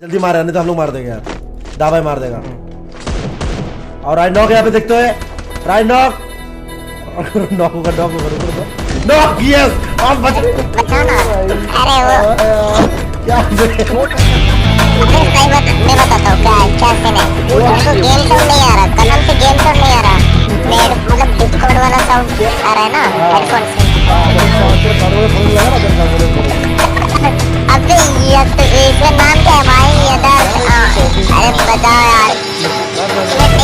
जल्दी मारे नहीं तो हम लोग मार देंगे यार। दाबाई मार देगा। और राइट नॉक यहाँ पे देखते हैं राइट नॉक। नॉक होगा नॉक होगा नॉक यस और बच अरे वो क्या मैं बताता हूँ क्या क्या सीन है उनको गेम साउंड नहीं आ रहा कलम से गेम साउंड नहीं आ रहा मतलब डिस्कॉर्ड वाला साउंड आ रहा है ना हेडफोन से अबे ये तो इसका नाम क्या है भाई ये अरे बताओ यार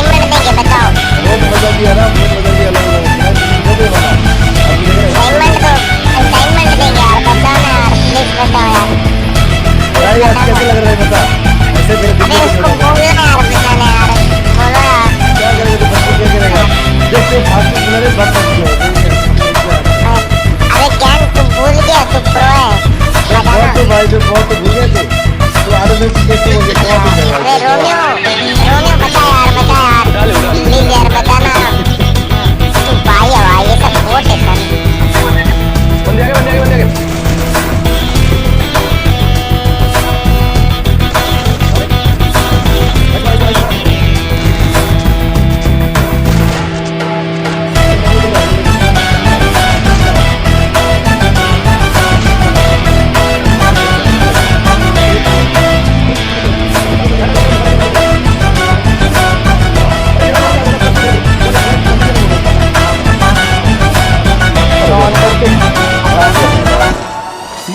मिनट देंगे बताओ असाइनमेंट वो आज कैसे लग रहा है बता ऐसे तेरे दिल में कुछ क्या करेगा तो बच्चे क्या करेगा? जब तू भाग के चला रहे बस सकती है अरे ज्ञान तुम भूल गया तुम प्रो है। बहुत तो भाई जो बहुत तो भूल गए थे तो आदमी कैसे हो क्या हो गया? रोमियो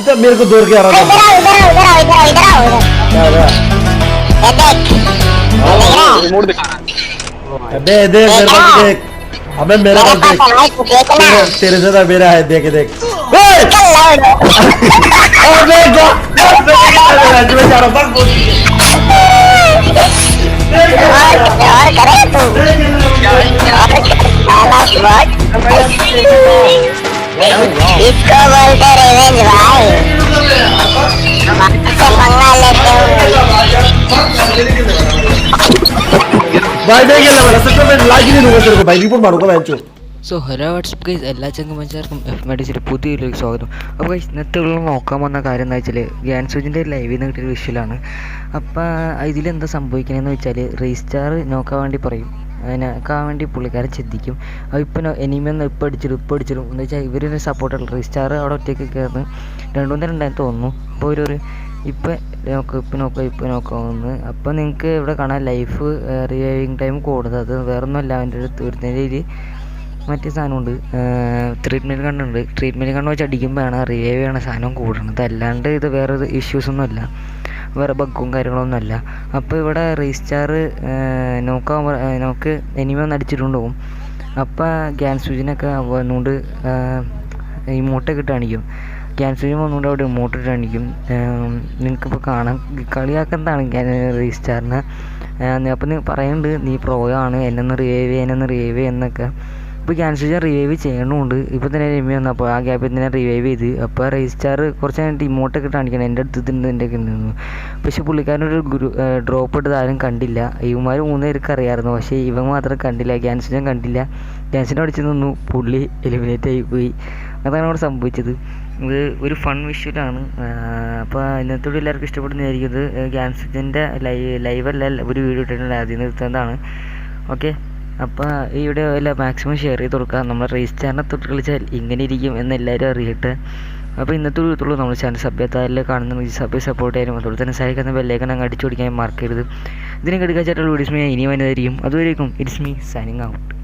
सीधा मेरे को दौड़ के आ रहा इधर था आओ इधर आओ इधर आओ इधर आओ इधर आओ इधर? ये देख ये देख रहा है रिमोट दिखा अबे देख मेरे पास देख अबे मेरे पास देख है तू तेरे से तो मेरा है देख देख अबे गो मैं जा रहा हूँ और करे तू इसको बोलते रिवेंज भाई से पंगा लेते हो भाई देख ये लगा सच में मैं लाइक ही नहीं दूंगा तेरे को भाई रिपोर्ट मारूंगा मैं चो സോ ഹലോ വാട്സപ്പ് ഗൈസ് എല്ലാ ചങ്ങന്മാർക്കും എഫ് മെഡിസിൻ്റെ പുതിയ വീഡിയോയിലേക്ക് സ്വാഗതം അപ്പോൾ ഗൈസ് ഇന്നത്തെ ഉള്ള നോക്കാൻ വന്ന കാര്യം എന്താ വെച്ചാൽ ഗ്യാൻ സൂജിൻ്റെ ലൈവിൽ നിന്ന് കിട്ടിയ വിഷ്വലാണ് അപ്പോൾ ഇതിലെന്താ സംഭവിക്കണമെന്ന് വെച്ചാൽ റീസ്റ്റാർ നോക്കാൻ വേണ്ടി പറയും അതിനൊക്കാൻ വേണ്ടി പുള്ളിക്കാരൻ ചിന്തിക്കും. അപ്പോൾ ഇപ്പം എനിമയൊന്നും ഇപ്പം അടിച്ചിടും ഇപ്പം അടിച്ചിടും. എന്ന് വെച്ചാൽ ഇവരൊരു സപ്പോർട്ടുള്ള റീസ്റ്റാർ അവിടെ ഒറ്റയ്ക്ക് കയറുന്നു രണ്ടു മൂന്ന് രണ്ടായി തോന്നുന്നു. അപ്പോൾ ഒരു ഒരു ഇപ്പം നോക്കാം ഇപ്പം നോക്കാം ഇപ്പം നോക്കാമെന്ന് അപ്പം നിങ്ങൾക്ക് ഇവിടെ കാണാം ലൈഫ് റിവൈവിങ് ടൈം കൂടുന്നത്. അത് വേറൊന്നുമല്ല. അവന്റെ ഒരു രീതിയിൽ മറ്റേ സാധനമുണ്ട്. ട്രീറ്റ്മെന്റ് കണ്ണുണ്ട് ട്രീറ്റ്മെന്റ് കണ്ണ് വെച്ച് അടിക്കുമ്പോഴാണ് റിവൈവ് ചെയ്യണ സാധനം കൂടുന്നത്. അല്ലാണ്ട് ഇത് വേറൊരു ഇഷ്യൂസ് ഒന്നുമല്ല. വേറെ ബഗ്ഗും കാര്യങ്ങളൊന്നും അല്ല. അപ്പോൾ ഇവിടെ റീസ്റ്റാർ നോക്കാൻ നമുക്ക് എനിമ ഒന്ന് അടിച്ചിട്ടുണ്ട് പോകും അപ്പോൾ ഗ്യാൻ സൂചിനൊക്കെ വന്നുകൊണ്ട് ഇമോട്ടൊക്കെ ഇട്ട് കാണിക്കും. ഗ്യാൻ സൂചി വന്നുകൊണ്ട് അവിടെ ഇമോട്ട് ഇട്ട് കാണിക്കും. നിങ്ങൾക്കിപ്പോൾ കാണാം കളിയാക്കുന്നതാണ് ഗ്യാൻ റീസ്റ്റാറിന് അപ്പം പറയുന്നുണ്ട് നീ പ്രോയാണ് എന്നെ എന്നൊന്ന് റിവൈവ് ചെയ്യാൻ എന്നൊന്ന് റിവൈവ് ചെയ്യുന്നൊക്കെ ഇപ്പോൾ ക്യാൻസൽ ചെയ്യാൻ റിവൈവ് ചെയ്യണമുണ്ട് ഇപ്പോൾ തന്നെ രമ്യ വന്നപ്പോൾ ആ ഗ്യാപ്പിൽ തന്നെ റിവൈവ് ചെയ്ത്. അപ്പോൾ രജിസ്റ്റാർ കുറച്ച് കഴിഞ്ഞിട്ട് ഇമോട്ടൊക്കെ കാണിക്കണം. എന്റെ അടുത്ത് ഇതിന്റെ എന്റെ ഒക്കെ നിന്നു. പക്ഷെ പുള്ളിക്കാരനൊരു ഗ്രൂ ഡ്രോപ്പ് ഇട്ടത് ആരും കണ്ടില്ല. ഇവന്മാർ മൂന്ന് പേർക്ക് അറിയാമായിരുന്നു. പക്ഷേ ഇവൻ മാത്രം കണ്ടില്ല. ക്യാൻസൽ ഞാൻ കണ്ടില്ല. ക്യാൻസൽ അടിച്ച് നിന്നു. പുള്ളി എലിമിനേറ്റ് ആയിപ്പോയി പോയി. അതാണ് അവിടെ സംഭവിച്ചത്. ഇത് ഒരു ഫൺ വിഷ്വലാണ് അപ്പോൾ ഇന്നത്തോട് എല്ലാവർക്കും ഇഷ്ടപ്പെടുന്നതായിരിക്കും ഇത്. ക്യാൻസറിന്റെ ലൈവ് ലൈവല്ല ഒരു വീഡിയോ ഇട്ടിട്ടുണ്ട് അതിൽ നിർത്തുന്നതാണ്. ഓക്കെ അപ്പോൾ ഈ വീഡിയോ എല്ലാം മാക്സിമം ഷെയർ ചെയ്ത് കൊടുക്കുക നമ്മൾ റേസ് ചാനൽ തൊട്ട് കളിച്ചാൽ ഇങ്ങനെ ഇരിക്കും എന്ന് എല്ലാവരും അറിയട്ടെ. അപ്പോൾ ഇന്നത്തെ വീഡിയോത്തുള്ളൂ നമ്മൾ ചാനൽ സഭ്യത്താരിൽ കാണുന്ന സഭ്യ സപ്പോർട്ട് ചെയ്യാനും അതുപോലെ തന്നെ സഹായിക്കുന്ന ബെല്ലേക്കൻ അങ്ങ് അടിച്ചു കൊടുക്കാൻ മറക്കരുത്. ഇതിനെ കെടുക്കാൻ ചേട്ടുള്ള വീഡിയോസ് ഞാൻ ഇനി വന്നതായിരിക്കും അതുവരേക്കും ഇറ്റ്സ് മീ സൈനിങ് ഔട്ട്